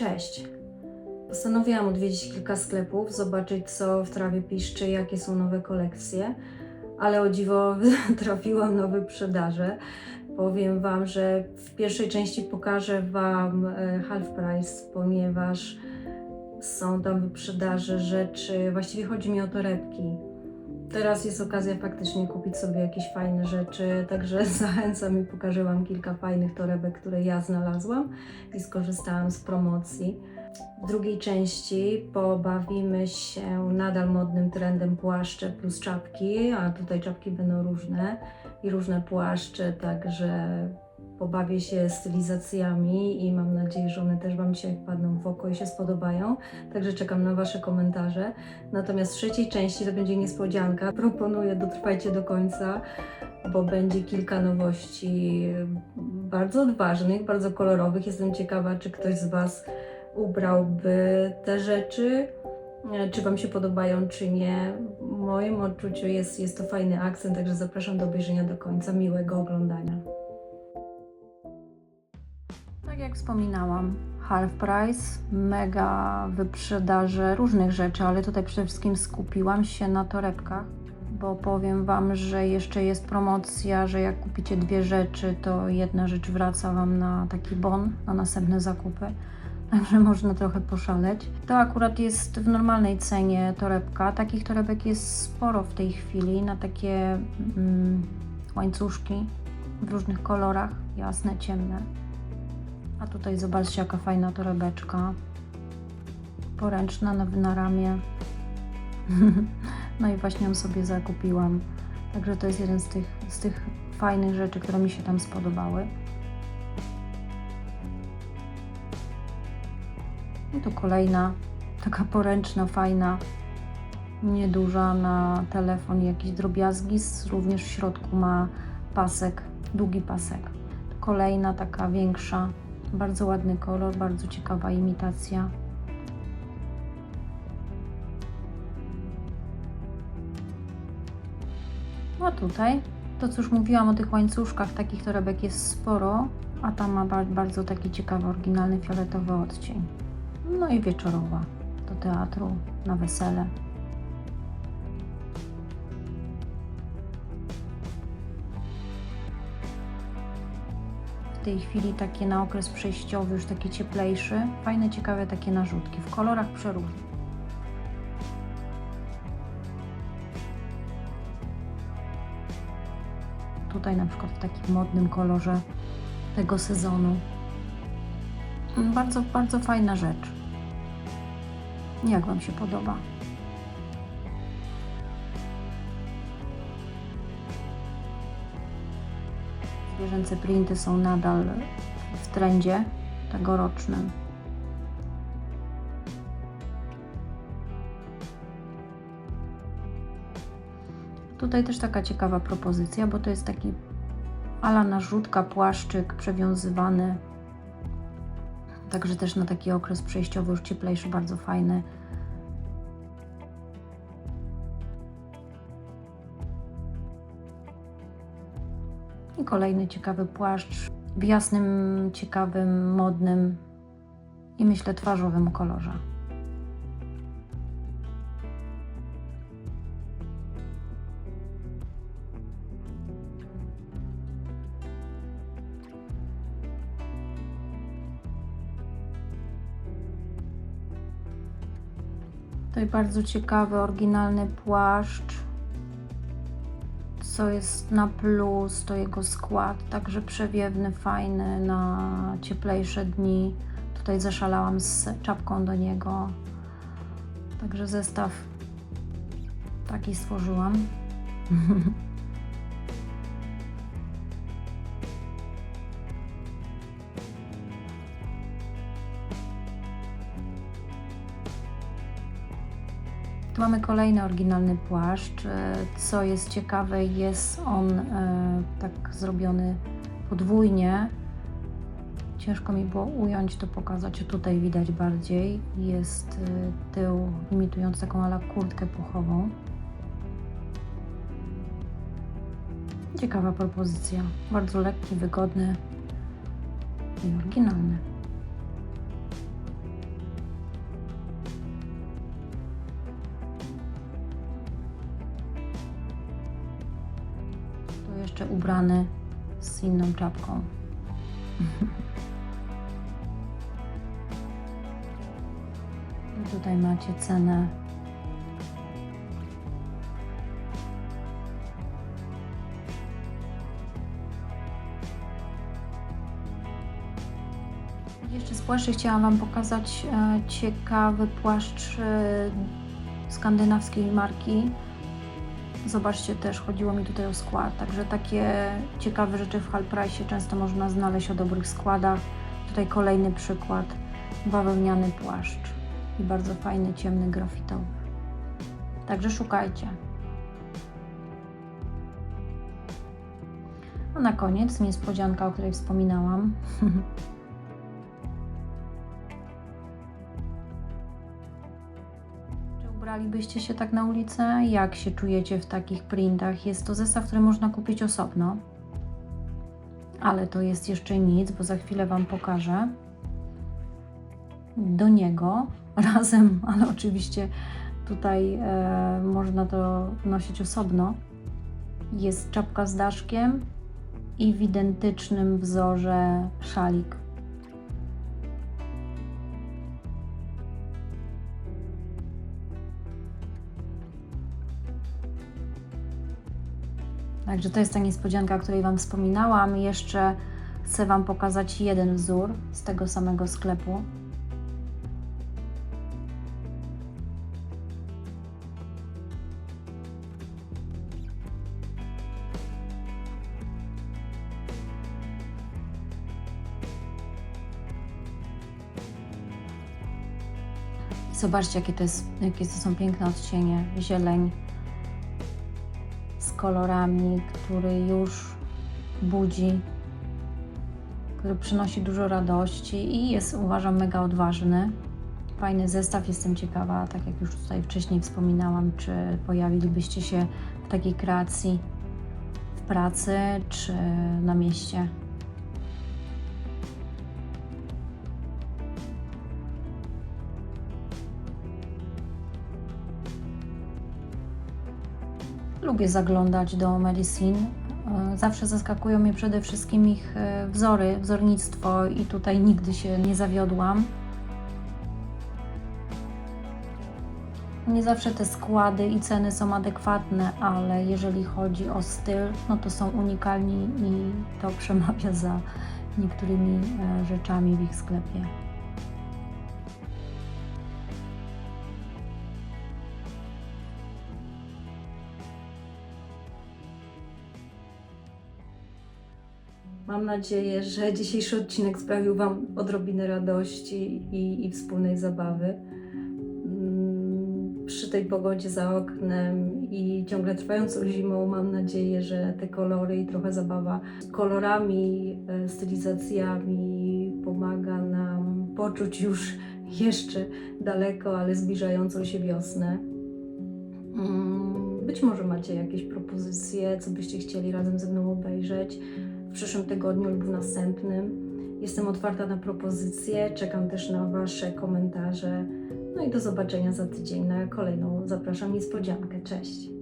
cześć. Postanowiłam odwiedzić kilka sklepów, zobaczyć co w trawie piszczy, jakie są nowe kolekcje, ale o dziwo trafiłam na wyprzedaże. Powiem Wam, że w pierwszej części pokażę Wam e, half price, ponieważ są tam wyprzedaże rzeczy, właściwie chodzi mi o torebki. Teraz jest okazja faktycznie kupić sobie jakieś fajne rzeczy, także zachęcam i pokażę Wam kilka fajnych torebek, które ja znalazłam i skorzystałam z promocji. W drugiej części pobawimy się nadal modnym trendem płaszcze plus czapki, a tutaj czapki będą różne i różne płaszcze, także pobawię się stylizacjami i mam nadzieję, że one też Wam dzisiaj wpadną w oko i się spodobają. Także czekam na Wasze komentarze. Natomiast w trzeciej części to będzie niespodzianka. Proponuję, dotrwajcie do końca, bo będzie kilka nowości bardzo odważnych, bardzo kolorowych. Jestem ciekawa, czy ktoś z Was ubrałby te rzeczy, czy Wam się podobają, czy nie. W moim odczuciu jest, jest to fajny akcent, także zapraszam do obejrzenia do końca. Miłego oglądania. Tak jak wspominałam, half price, mega wyprzedaże różnych rzeczy, ale tutaj przede wszystkim skupiłam się na torebkach, bo powiem Wam, że jeszcze jest promocja, że jak kupicie dwie rzeczy, to jedna rzecz wraca Wam na taki bon, na następne zakupy. Także można trochę poszaleć. To akurat jest w normalnej cenie torebka. Takich torebek jest sporo w tej chwili na takie mm, łańcuszki w różnych kolorach, jasne, ciemne. A tutaj zobaczcie, jaka fajna torebeczka. Poręczna na, na ramię. no i właśnie ją sobie zakupiłam. Także to jest jeden z tych, z tych fajnych rzeczy, które mi się tam spodobały. I tu kolejna, taka poręczna, fajna, nieduża na telefon, jakieś drobiazgi. Również w środku ma pasek, długi pasek. Kolejna taka większa, bardzo ładny kolor, bardzo ciekawa imitacja. A tutaj, to co już mówiłam o tych łańcuszkach, takich torebek jest sporo, a ta ma ba- bardzo taki ciekawy, oryginalny fioletowy odcień. No i wieczorowa do teatru, na wesele. W tej chwili takie na okres przejściowy, już takie cieplejszy. Fajne, ciekawe takie narzutki w kolorach przeróżnych. Tutaj na przykład w takim modnym kolorze tego sezonu. Bardzo, bardzo fajna rzecz. Jak Wam się podoba? Zwierzęce printy są nadal w trendzie tegorocznym. Tutaj też taka ciekawa propozycja, bo to jest taki ala narzutka, płaszczyk przewiązywany Także też na taki okres przejściowy, już cieplejszy, bardzo fajny. I kolejny ciekawy płaszcz w jasnym, ciekawym, modnym i myślę twarzowym kolorze. Tutaj bardzo ciekawy, oryginalny płaszcz. Co jest na plus, to jego skład, także przewiewny, fajny na cieplejsze dni. Tutaj zaszalałam z czapką do niego. Także zestaw taki stworzyłam. mamy kolejny oryginalny płaszcz. E, Co jest ciekawe, jest on e, tak zrobiony podwójnie. Ciężko mi było ująć to, pokazać. Tutaj widać bardziej. Jest e, tył imitujący taką ala kurtkę puchową. Ciekawa propozycja. Bardzo lekki, wygodny i oryginalny. Jeszcze ubrany z inną czapką. I tutaj macie cenę. Jeszcze z płaszczy chciałam Wam pokazać e, ciekawy płaszcz e, skandynawskiej marki. Zobaczcie też, chodziło mi tutaj o skład, także takie ciekawe rzeczy w Halprice często można znaleźć o dobrych składach. Tutaj kolejny przykład, bawełniany płaszcz i bardzo fajny, ciemny, grafitowy. Także szukajcie. A na koniec niespodzianka, o której wspominałam. ubralibyście się tak na ulicę? Jak się czujecie w takich printach? Jest to zestaw, który można kupić osobno. Ale to jest jeszcze nic, bo za chwilę Wam pokażę. Do niego razem, ale oczywiście tutaj e, można to nosić osobno. Jest czapka z daszkiem i w identycznym wzorze szalik. Także to jest ta niespodzianka, o której Wam wspominałam. Jeszcze chcę Wam pokazać jeden wzór z tego samego sklepu. Zobaczcie, jakie to, jest, jakie to są piękne odcienie. Zieleń kolorami, który już budzi, który przynosi dużo radości i jest, uważam, mega odważny. Fajny zestaw, jestem ciekawa, tak jak już tutaj wcześniej wspominałam, czy pojawilibyście się w takiej kreacji w pracy czy na mieście. Lubię zaglądać do Medicine. Zawsze zaskakują mnie przede wszystkim ich e, wzory, wzornictwo i tutaj nigdy się nie zawiodłam. Nie zawsze te składy i ceny są adekwatne, ale jeżeli chodzi o styl, no to są unikalni i to przemawia za niektórymi e, rzeczami w ich sklepie. Mam nadzieję, że dzisiejszy odcinek sprawił Wam odrobinę radości i, i wspólnej zabawy. Mm, Przy tej pogodzie za oknem i ciągle trwającą zimą mam nadzieję, że te kolory i trochę zabawa kolorami, e, stylizacjami pomaga nam poczuć już jeszcze daleko, ale zbliżającą się wiosnę. Mm, Być może macie jakieś propozycje, co byście chcieli razem ze mną obejrzeć w przyszłym tygodniu lub w następnym. Jestem otwarta na propozycje, czekam też na Wasze komentarze. No i do zobaczenia za tydzień na kolejną. Zapraszam niespodziankę. Cześć!